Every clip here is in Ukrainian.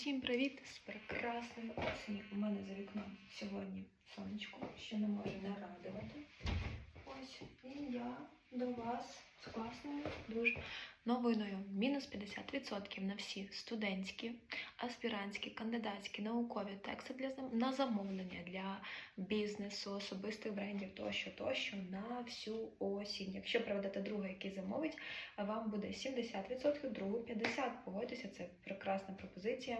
Всім привіт з прекрасної осені. У мене за вікном сьогодні сонечко, що не може не радувати. Ось і я до вас з класною дуже новиною. Мінус 50% на всі студентські, аспірантські, кандидатські, наукові тексти для на замовлення для бізнесу, особистих брендів тощо, тощо на всю осінь. Якщо проведете другий, який замовить, вам буде 70%, другу 50%. Погодьтеся, це прекрасна пропозиція.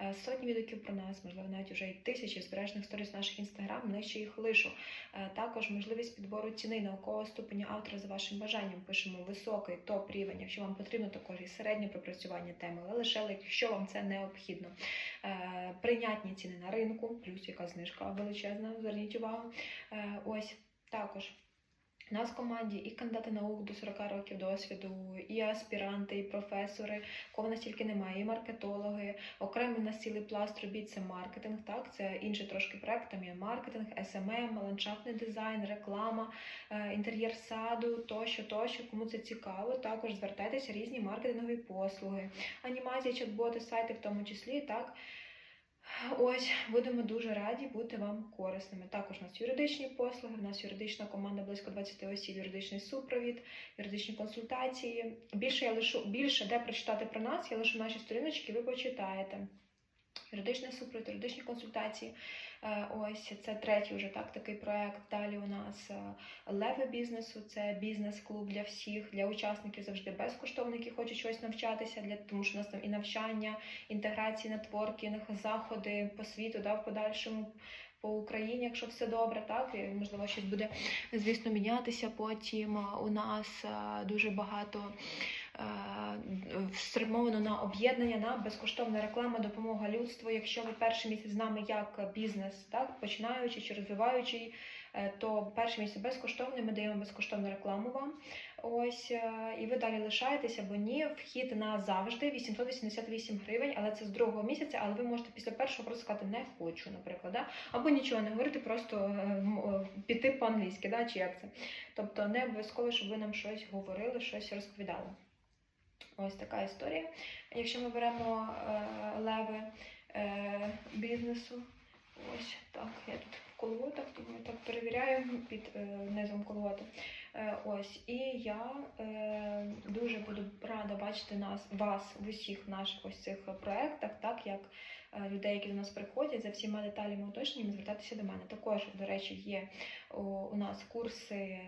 Е, Сотні відгуків про нас, можливо, навіть вже й тисячі збережених сторіс наших інстаграм, нижче їх лишу. Е, Також можливість підбору ціни наукового ступеня автора за вашим бажанням. Пишемо високий топ рівень. Якщо вам потрібно, також і середнє пропрацювання теми, але лише якщо вам це необхідно. Е, Прийнятні ціни на ринку, плюс яка знижка величезна. Зверніть увагу. Е, Ось також. У нас в команді і кандидати наук до 40 років досвіду, і аспіранти, і професори, кого нас тільки немає, і маркетологи. Окремий у нас цілий пласт робіт це маркетинг. Так, це інший трошки проект. Там є маркетинг, СММ, ландшафтний дизайн, реклама, е, інтер'єр саду, тощо, тощо. Кому це цікаво, також звертайтеся різні маркетингові послуги, анімації, чат-боти, сайти в тому числі. Так. Ось будемо дуже раді бути вам корисними. Також у нас юридичні послуги. У нас юридична команда близько 20 осіб, юридичний супровід, юридичні консультації. Більше я лишу більше де прочитати про нас. Я лишу наші сторіночки. Ви почитаєте. Юридичний супровід, юридичні консультації. Е, Ось це третій вже так такий проект. Далі у нас е, леви бізнесу. Це бізнес-клуб для всіх, для учасників завжди безкоштовно, які хочуть щось навчатися. Для тому, що у нас там і навчання, інтеграції, нетворкінг, заходи по світу, да, в подальшому. По Україні, якщо все добре, так і можливо щось буде, звісно, мінятися. Потім у нас е, дуже багато спрямовано на об'єднання, на безкоштовна реклама, допомога людству. Якщо ви перший місяць з нами як бізнес, так починаючи чи розвиваючий, е, то перший місяць безкоштовний. Ми даємо безкоштовну рекламу вам. Ось е, і ви далі лишаєтеся, бо ні, вхід на завжди 888 гривень, але це з другого місяця. Але ви можете після першого просто сказати не хочу, наприклад, да? або нічого не говорити, просто е, е, піти по-англійськи, да? чи як це. Тобто не обов'язково, щоб ви нам щось говорили, щось розповідали. Ось така історія. Якщо ми беремо е, леви е, бізнесу, ось так, я тут в колготах, тому так перевіряю під е, низом колготи. Е, ось, і я е, дуже буду рада бачити нас, вас в усіх наших ось цих проєктах, так як людей, які до нас приходять, за всіма деталями уточненнями звертатися до мене. Також, до речі, є у, нас курси, е,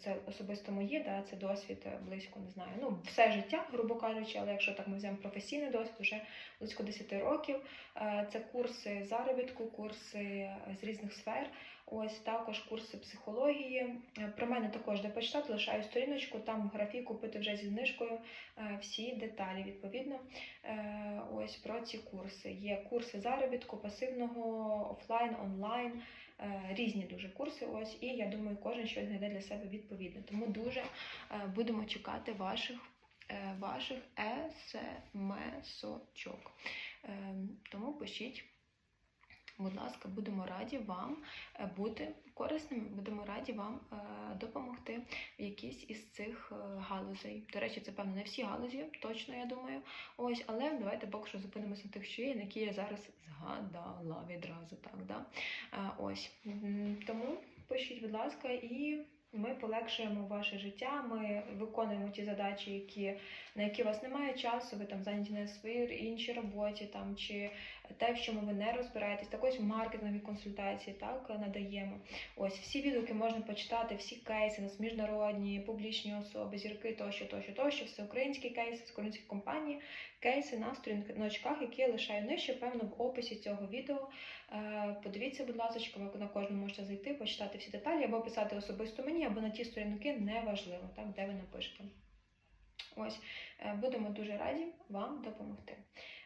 це особисто мої, да, це досвід е, близько, не знаю, ну, все життя, грубо кажучи, але якщо так ми взяємо професійний досвід, вже близько 10 років. Е, Це курси заробітку, курси е, з різних сфер. Ось також курси психології. Е, Про мене також де почитати, лишаю сторіночку, там в графі купити вже зі знижкою е, всі деталі відповідно. Е, Ось про ці курси. Є курси заробітку, пасивного, офлайн, онлайн. Різні дуже курси. Ось, і я думаю, кожен щось знайде для себе відповідне. Тому дуже будемо чекати ваших, ваших смс-очок. Ем, Тому пишіть. Будь ласка, будемо раді вам е, бути корисними, будемо раді вам е, допомогти в якійсь із цих е, галузей. До речі, це певно не всі галузі, точно я думаю. Ось, але давайте поки що зупинимося на тих, що є, на які я зараз згадала відразу. Так, да? Ось тому пишіть, будь ласка, і ми полегшуємо ваше життя. Ми виконуємо ті задачі, які на які у вас немає часу. Ви там зайняті на своїй іншій роботі, там чи те, в чому ви не розбираєтесь. Також маркетингові консультації так надаємо. Ось всі відгуки можна почитати, всі кейси, нас міжнародні, публічні особи, зірки тощо, тощо, тощо, все українські кейси, українські компанії, кейси на сторіночках, які я лишаю нижче, певно, в описі цього відео. Е, Подивіться, будь ласка, ви на кожну можете зайти, почитати всі деталі, або писати особисто мені, або на ті сторінки неважливо, так, де ви напишете. Ось, е, будемо дуже раді вам допомогти.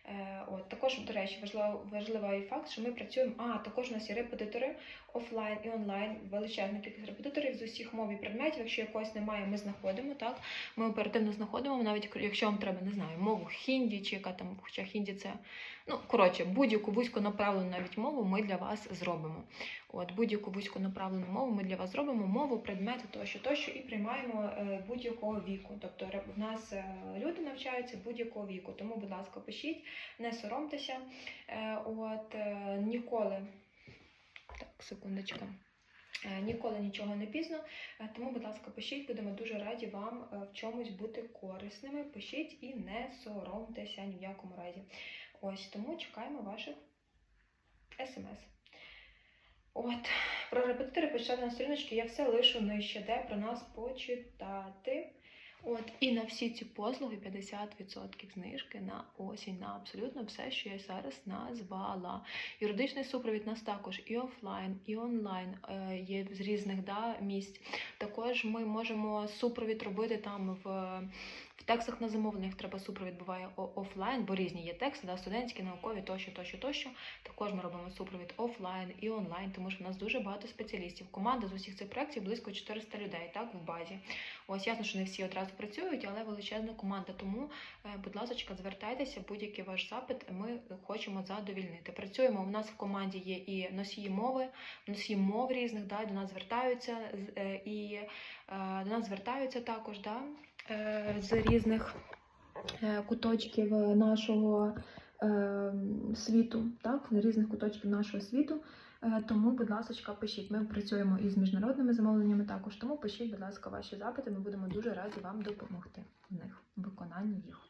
Е, От, також, до речі, важливо, важливий факт, що ми працюємо. А, також у нас є репетитори офлайн і онлайн, величезна кількість репетиторів з усіх мов і предметів. Якщо якогось немає, ми знаходимо. Так, ми оперативно знаходимо, навіть якщо вам треба, не знаю, мову хінді, чи яка там, хоча хінді це, ну коротше, будь-яку вузько направлену навіть мову ми для вас зробимо. От будь-яку вузьконаправлену мову ми для вас зробимо мову, предмети тощо, тощо і приймаємо е, будь-якого віку. Тобто в нас е, люди навчаються будь-якого віку. Тому, будь ласка, пишіть, не соромтеся. Е, От ніколи. Так, секундочку. Е, Ніколи нічого не пізно, тому, будь ласка, пишіть, будемо дуже раді вам в чомусь бути корисними. Пишіть і не соромтеся ні в якому разі. Ось тому чекаємо ваших смс. От, про репетитори почитати на сторіночці я все лишу нижче, де про нас почитати. От, і на всі ці послуги 50% знижки на осінь, на абсолютно все, що я зараз назвала. Юридичний супровід нас також і офлайн, і онлайн е, є з різних да, місць. Також ми можемо супровід робити там в, в текстах на замовленнях. Треба супровід буває офлайн, бо різні є тексти, да, студентські, наукові, тощо, тощо, тощо. Також ми робимо супровід офлайн і онлайн, тому що в нас дуже багато спеціалістів. Команда з усіх цих проєктів близько 400 людей, так, в базі. Ось ясно, що не всі одразу працюють, але величезна команда. Тому, е, будь ласка, звертайтеся, будь-який ваш запит ми хочемо задовільнити. Працюємо. У нас в команді є і носії мови, носії мов різних, да, до нас звертаються е, і е, до нас звертаються також да, з різних куточків нашого світу, так, різних куточків нашого світу. Е, Тому, будь ласка, пишіть. Ми працюємо із міжнародними замовленнями також. Тому пишіть, будь ласка, ваші запити. Ми будемо дуже раді вам допомогти в них, в виконанні їх.